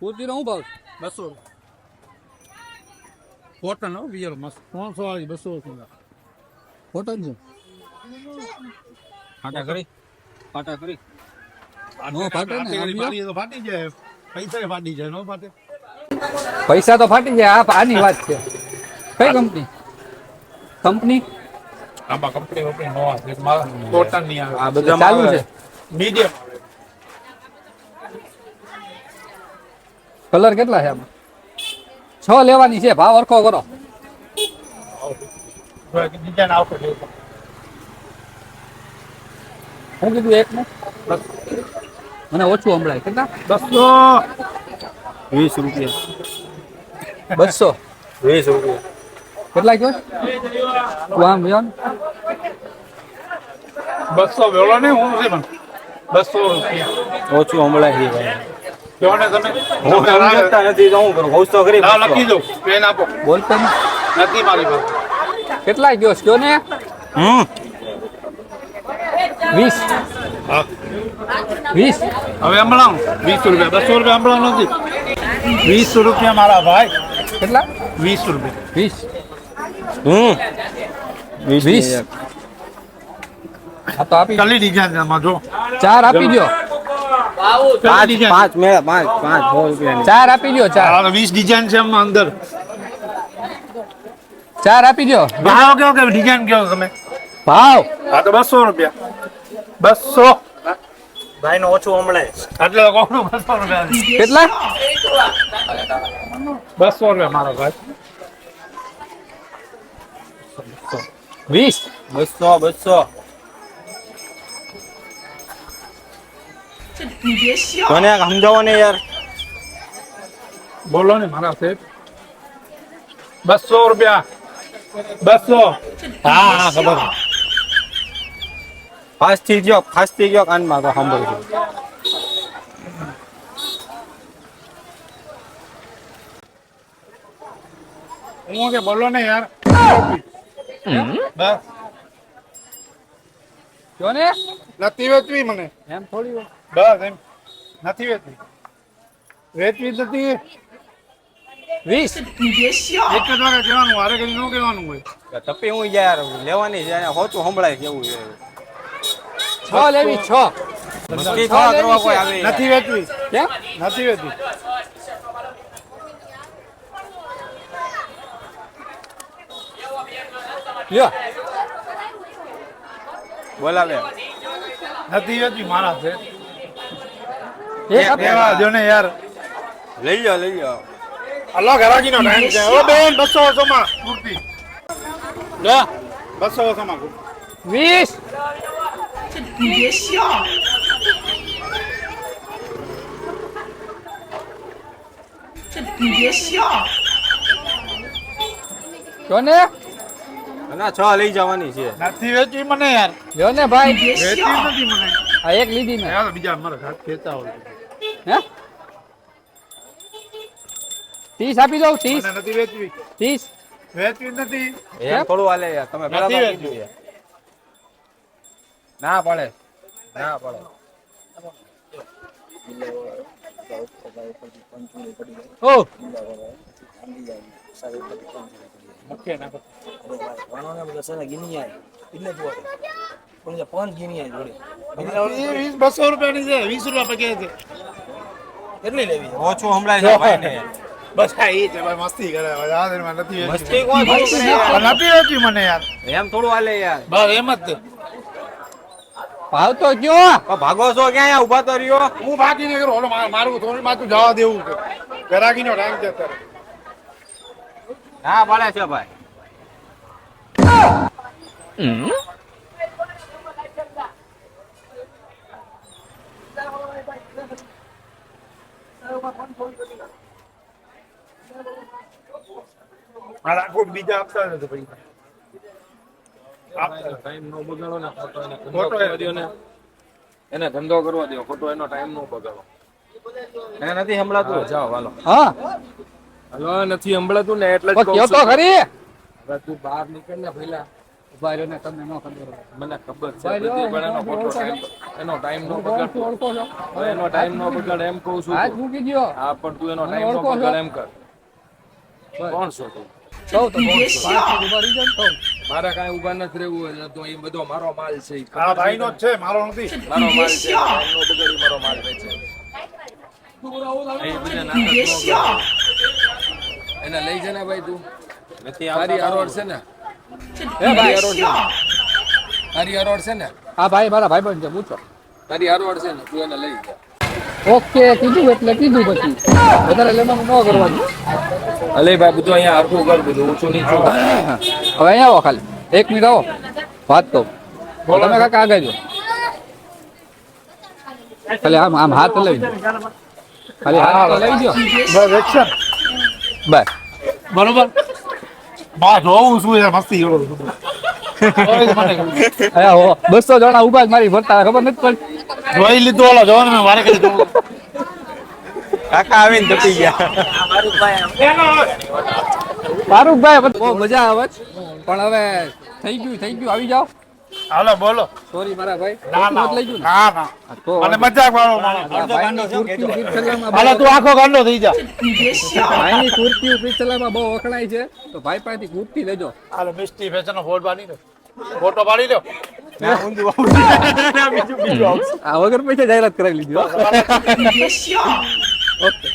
કુર્તીનો શું ભાવ છે? બસો કોટન હો રિયલ મસ્ત. ત્રણસો વાળી બસો કોટન છે? ફાટા કરી. ફાટા કરી. નો ફાટે ને, જાય. પૈસા ફાટી જાય નો ફાટે. પૈસા તો ફાટી જાય આ આની વાત છે. કઈ કંપની? કંપની? આમાં કંપની કંપની નો આવે. કોટનની આવે. આ બધું ચાલુ છે? મીડિયમ કલર કેટલા છે આમાં? છ લેવાની છે ભાવ અરખો કરો. હું કીધું એક મને ઓછું સંભળાય. કેટલા? બસો વીસ રૂપિયા. બસો વીસ રૂપિયા. કેટલા કયો? તું આમ વ્યો બસો વેળો ને હું છે પણ બસો રૂપિયા. ઓછું હમણાં છે ભાઈ. કેટલા ગયો ને? વીસ. હા. વીસ? હવે હમણાં. વીસ રૂપિયા. બસો રૂપિયા હમણાં નથી. વીસ રૂપિયા મારા ભાઈ. કેટલા? વીસ રૂપિયા. વીસ. હમ. વીસ. વીસ. હા તો આપી કલી ડિઝાઇન જો. ચાર આપી દો. પાંચ પાંચ મેળા પાંચ પાંચ સો રૂપિયાની. ચાર આપી દો ચાર. વીસ ડિઝાઇન છે એમાં અંદર. ચાર આપી દો ભાવ કેવો કે ડિઝાઇન કેવો તમે? ભાવ. હા તો બસો રૂપિયા. બસો. ભાઈ નો ઓછું હમણાં. એટલે તો બસો રૂપિયા? કેટલા? બસો રૂપિયા મારો ભાઈ. વીસ. બસો બસો. મને સમજાવો ને યાર બોલો ને મારા સાહેબ બસો રૂપિયા બસો હા હા ખબર ફાસ્ટ થઈ ગયો ફાસ્ટ થઈ ગયો કાનમાં તો સાંભળજો હું કે બોલો ને યાર બસ જો ને નથી વેચવી મને એમ થોડી વાર. બસ એમ. નથી વેચવી વેચવી નથી. વીસ. એક જ વાર કહેવાનું હારે કરી ન કહેવાનું હોય. તપી હું યાર લેવાની છે હોતું સંભળાય કેવું છે? છ લેવી છ. મસ્તી થોડા કરવા કોઈ આવે? યાર. નથી વેચવી. કેમ? નથી વેચવી. લ્યો. બોલાવે. નથી વેચવી મારા છે. આપી જો ને યાર. લઈ જાઓ લઈ જાઓ હલો ઘરાકીનો ટાઈમ છે. ઓ બેન કુર્તી. લે. કુર્તી. ના છ લઈ જવાની છે. નથી વેચવી મને યાર. જો ને ભાઈ. વેચવી નથી મને. આ એક લીધી મેં બીજા મારા હાથ ખેતા હોય. હે? ત્રીસ આપી દઉં ત્રીસ. નથી વેચવી. ત્રીસ. વેચવી નથી. એમ થોડું હાલે યાર તમે પેલા તો કીધું યાર. ના પડે. ના પડે. ઓ! મૂકે ગીની એ વીસ બસો રૂપિયાની છે વીસ રૂપિયા પકે છે. ઓછું સંભળાય છે ભાઈ ને બસ હા એ છે ભાઈ મસ્તી કરે ભાઈ નથી મસ્તી કોઈ થોડું કરે યાર. પણ નથી વેચવી મને યાર. એમ થોડું હાલે યાર. બસ એમ જ ભાવ તો કયો? પણ ભાગો છો ક્યાં ઊભા તો રહ્યો. હું બાકી ને કરો. મારું થોડી માથું જવા દેવું છે. ગરાગીનો ટાઈમ છે અત્યારે. હા પડે છે ભાઈ. મારા કોઈ બીજા આપતા નથી પૈસા આપતા ટાઈમ નો બગાડો ને ખોટો એને ધંધો કરવા દ્યો ને. એને ધંધો કરવા દો ખોટો એનો ટાઈમ નો બગાડો. એને નથી સંભળાતું? જાઓ હાલો. હા. હાલો નથી સંભળાતું ને એટલે જ તો કહું તો ખરી. તું બહાર નીકળ ને પહેલા ઊભા રહ્યો ને તમને ન ખબર મને ખબર છે બધી, પણ એનો ખોટો ટાઈમ એનો ટાઈમ નો બગાડ ઓળખો છો. એનો ટાઈમ નો બગાડ એમ કહું છું હાથ મૂકી દ્યો. હા પણ તું એનો ટાઈમ નો બગાડ એમ કર. કોણ છો તું? કહું તો કહું. પાંચ મિનિટ ઊભા રહી જાઓ કહું. મારે કાંઈ ઊભા નથી રહેવું હોય તો એ બધો મારો માલ છે આ ભાઈ નો છે મારો નથી. મારો માલ છે મારો માલ વેચે. એ નાટક એને લઈ જને ને ભાઈ તું. નથી તારી આરોડ છે ને? તારી અરોડ છે ને? તારી અરોડ છે ને? હા ભાઈ મારા ભાઈબંધ છે પૂછો. તારી અરોડ છે ને તું એને લઈ જા. ઓકે કીધું એટલે કીધું પછી. વધારે લેવાનું ન કરવાનું. અલે ભાઈ બધું અહીંયા હરખું કર બધું ઊંચું નીચું હવે અહીંયા આવો ખાલી. એક મિનિટ આવો. વાત કહું. તમે કાકા આગળ જો. ખાલી આમ આમ હાથ લઈ જો ખાલી હાથ તો લઈ જો બસ એક્શન બસ. બરોબર? બસો જણા ઊભા જ મારી ફરતા ખબર નથી પણ જોઈ લીધું ઓલો જવાનું મેં વારે કરી દઉં કાકા આવીને તપી ગયા. ફારૂકભાઈ બહુ મજા આવે પણ હવે થઈ ગયું થઈ ગયું. આવી જાઓ. હાલો બોલો. સોરી મારા ભાઈ. ના ના. લઈ ગયું ને. ના ના. હા, તો મને મજાક વાળો હાલો તું આખો ગાંડો થઈ જા. ભાઈની કુર્તી પીછલામાં બહુ વખણાય છે. તો ભાઈ પાસેથી કુર્તી લેજો. હાલો મિસ્ટી ફેશન ફોટો પાડી દો. ફોટો પાડી લો આ વગર પૈસા જાહેરાત કરાવી લીધી ઓકે.